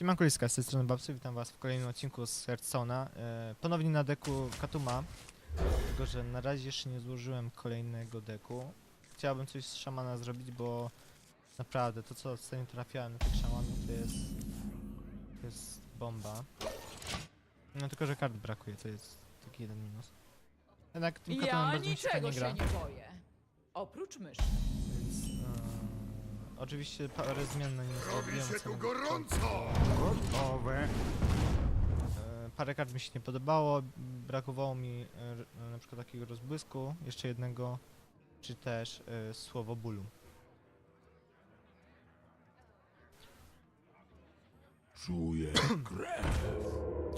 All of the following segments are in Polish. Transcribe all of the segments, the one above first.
Siemanko Liska, z tej strony Babcy, witam was w kolejnym odcinku z Hearthstone'a. E, ponownie na deku Katuma, tylko że na razie jeszcze nie złożyłem kolejnego deku. Chciałbym coś z szamana zrobić, bo naprawdę to co ostatnio trafiałem na tych szamanów to jest, to jest bomba. No tylko, że kart brakuje, to jest taki jeden minus. Jednak tym Katumem Ja bardzo mi się niczego fajnie gra. się nie boję. Oprócz myszy. E, oczywiście parę zmian na nim Robi zrobiłem. się tu samego gorąco! Gotowe! E, Parę kart mi się nie podobało, brakowało mi e, r- na przykład takiego rozbłysku, jeszcze jednego, czy też e, słowo bólu. Czuję krew.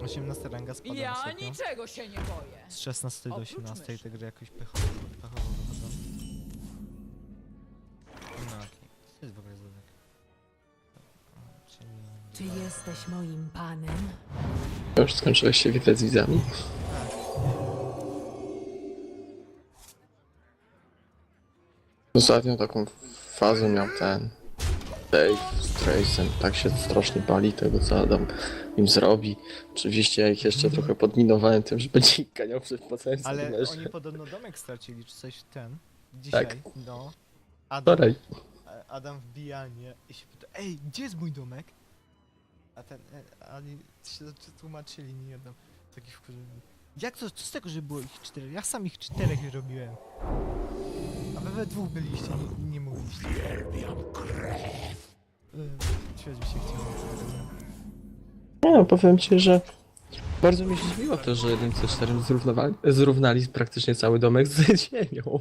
18 ranga spadła Ja ostatnio. niczego się nie boję. Z 16 do Oprócz 18 myszy. te gry jakoś pechowo, pechowo Czy jesteś moim panem? Już skończyłeś się widać z widzami? Tak, Ostatnio taką fazę miał ten Dave z Trace'em. Tak się strasznie bali tego, co Adam im zrobi. Oczywiście ja ich jeszcze trochę podminowałem tym, że będzie ich ganiał przed potencją. ale oni podobno domek stracili, czy coś ten. Tak. Dzisiaj, no. Adam, Wczoraj. Adam wbija mnie i się pyta, ej, gdzie jest mój domek? A ten, e, oni się tłumaczyli, nie jedno, taki wkurzony. Jak to, co z tego, że było ich czterech? Ja sam ich czterech robiłem. A wy we dwóch byliście, nie, nie mówiliście. Uwielbiam krew. Świat mi się chciało. Nie no, powiem ci, że bardzo mi się zdziwiło to, że 1.4 zrównowali, zrównali praktycznie cały domek z ziemią.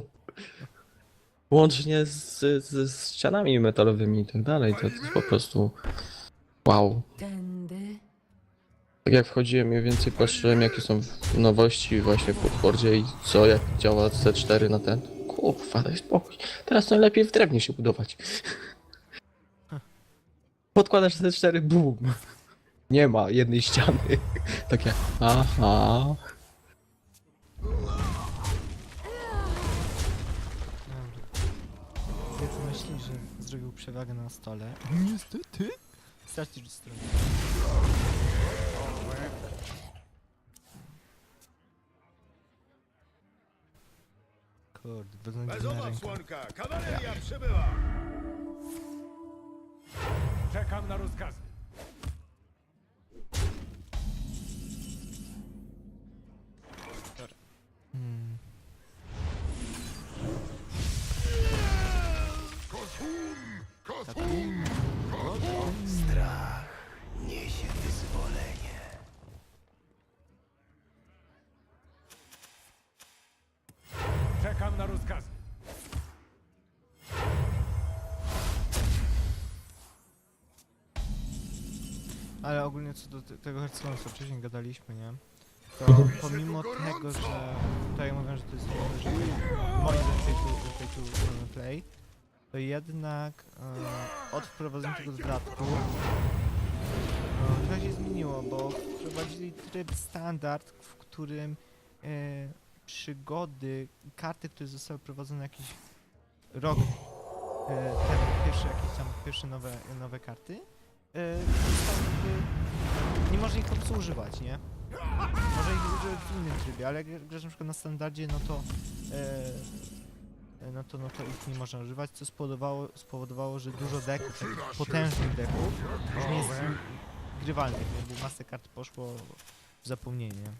Łącznie z, z, z ścianami metalowymi i tak dalej. To, to jest po prostu wow. Tędy? Tak jak wchodziłem, mniej więcej patrzyłem jakie są nowości właśnie w Woodfordzie i co, jak działa C4 na ten. Kurwa, daj spokój. Teraz najlepiej w drewnie się budować. Podkładasz C4, boom. Nie ma jednej ściany. Takie, aha. Dobra. Zjedz myśli, że zrobił przewagę na stole. Niestety. Stracisz stronę. Kurde, beznadziejna Bezowa ręka. słonka! Kawaleria przybyła! Czekam na rozkazy. Na rozkazy. Ale ogólnie co do te- tego Hearthstone'a, co wcześniej gadaliśmy, nie? To pomimo tego, że tutaj mówią, że to jest że moim zdaniem e, play, to jednak e, od wprowadzenia tego dodatku e, trochę się zmieniło, bo wprowadzili tryb standard, w którym e, przygody, karty, które zostały prowadzone jakiś rok e, temu, pierwsze jakieś tam pierwsze nowe, nowe karty, e, nie można ich po prostu używać, nie? Może ich używać w innym trybie, ale jak grasz na przykład na standardzie, no to e, no to, no to ich nie można używać, co spowodowało, spowodowało że dużo deków, potężnych deków, już nie jest grywalnych, bo masę kart poszło w zapomnienie.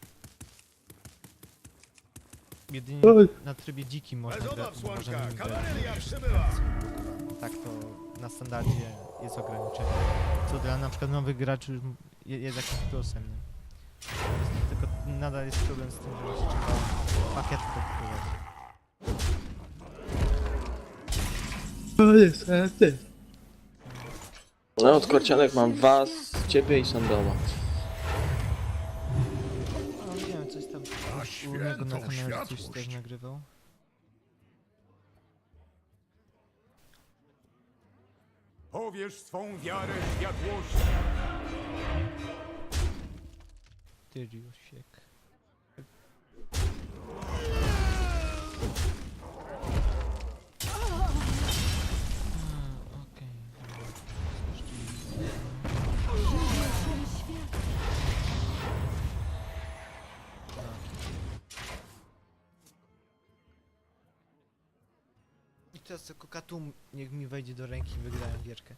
Jedynie Oj. na trybie dzikim można, gra, można grać. Tak to na standardzie jest ograniczenie. Co dla na przykład nowych graczy je- jest jakimś plusem. Nie? Jest- Tylko nadal jest problem z tym, że się trzeba pakiety dokupować. To jest ty. No od korcianek mam was, ciebie i Sandoma. Coś tam u niego na kanale coś też nagrywał. Powierz swą wiarę światłości. Tyriusiek. Teraz tylko Katum niech mi wejdzie do ręki i wygrają gierkę.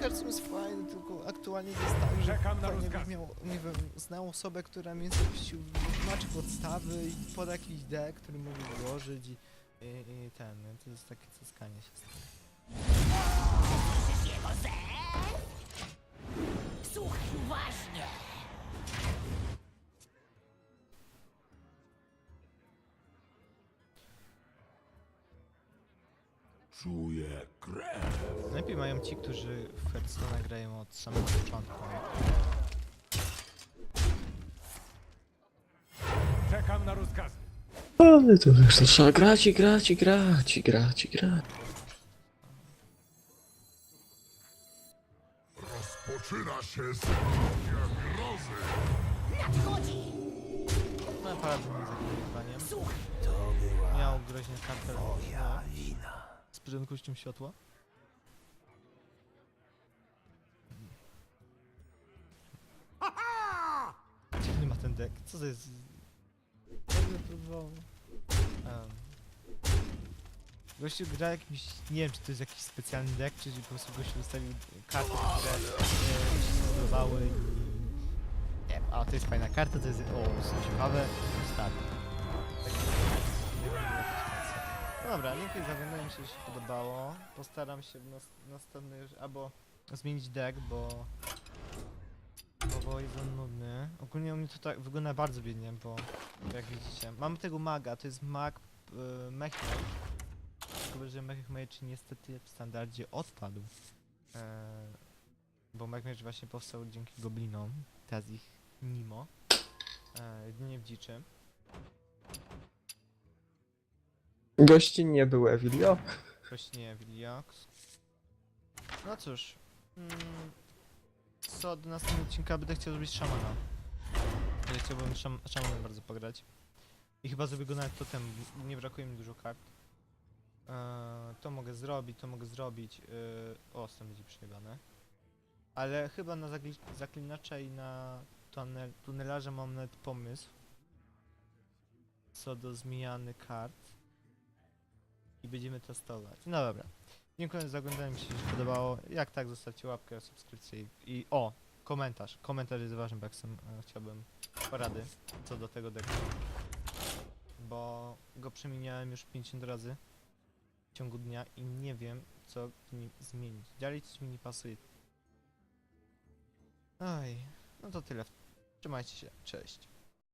Karcum jest fajny, tylko aktualnie jest tak, że Czekam na fajnie bym rozkaz. miał, nie wiem, znał osobę, która mnie zapuścił, wytłumaczy podstawy i poda jakiś deck, który mógł włożyć i, i, i ten, to jest takie cyskanie się z tym. Słuchaj uważnie. Czuję krew. Najlepiej mają ci, którzy w Hearthstone'a grają od samego początku. Czekam na rozkazy. Ale to wiesz, to trzeba grać i grać i grać i grać i grać. Rozpoczyna się seria grozy. Nadchodzi. No naprawdę nie zakrywaniem. Słuchaj. Miał groźnie kartę no, z prędkością światła. Dziwny ma ten deck. Co to jest? Jakby próbował... Um, gościu gra jakimś... Nie wiem, czy to jest jakiś specjalny deck, czy po prostu gościu ustawił karty, które e, się spodobały i... Nie a to jest fajna karta, to jest... O, są ciekawe. Start. Tak, dobra, dziękuję za oglądanie, mi się się podobało. Postaram się w nas, następny już albo zmienić deck, bo... Bo, jest on nudny. Ogólnie u mnie to tak wygląda bardzo biednie, bo jak widzicie, mamy tego maga, to jest mag y, Mechmage. Tylko, że Mechmage niestety w standardzie odpadł. E, bo Mechmage właśnie powstał dzięki goblinom, teraz ich Nimo. E, jedynie w dziczy. Gościnnie był Evilio. Właśnie Wiliox. No cóż. Mm, co do następnego odcinka będę chciał zrobić szamana. Ja chciałbym szam szamanem bardzo pograć. I chyba zrobię go nawet totem, nie brakuje mi dużo kart. Eee, to mogę zrobić, to mogę zrobić. Eee, o, stąd będzie przejebane. Ale chyba na zaklinacza i na tunel tunelarze mam nawet pomysł. Co do zmiany kart i będziemy testować. No dobra. Dziękuję za oglądanie, mi się podobało. Jak tak, zostawcie łapkę, subskrypcję i, i o, komentarz. Komentarz jest ważny, bo jak sam e, chciałbym porady co do tego deku. Bo go przemieniałem już 50 razy w ciągu dnia i nie wiem, co w nim zmienić. Dalej coś mi nie pasuje. Oj, no to tyle. Trzymajcie się, cześć.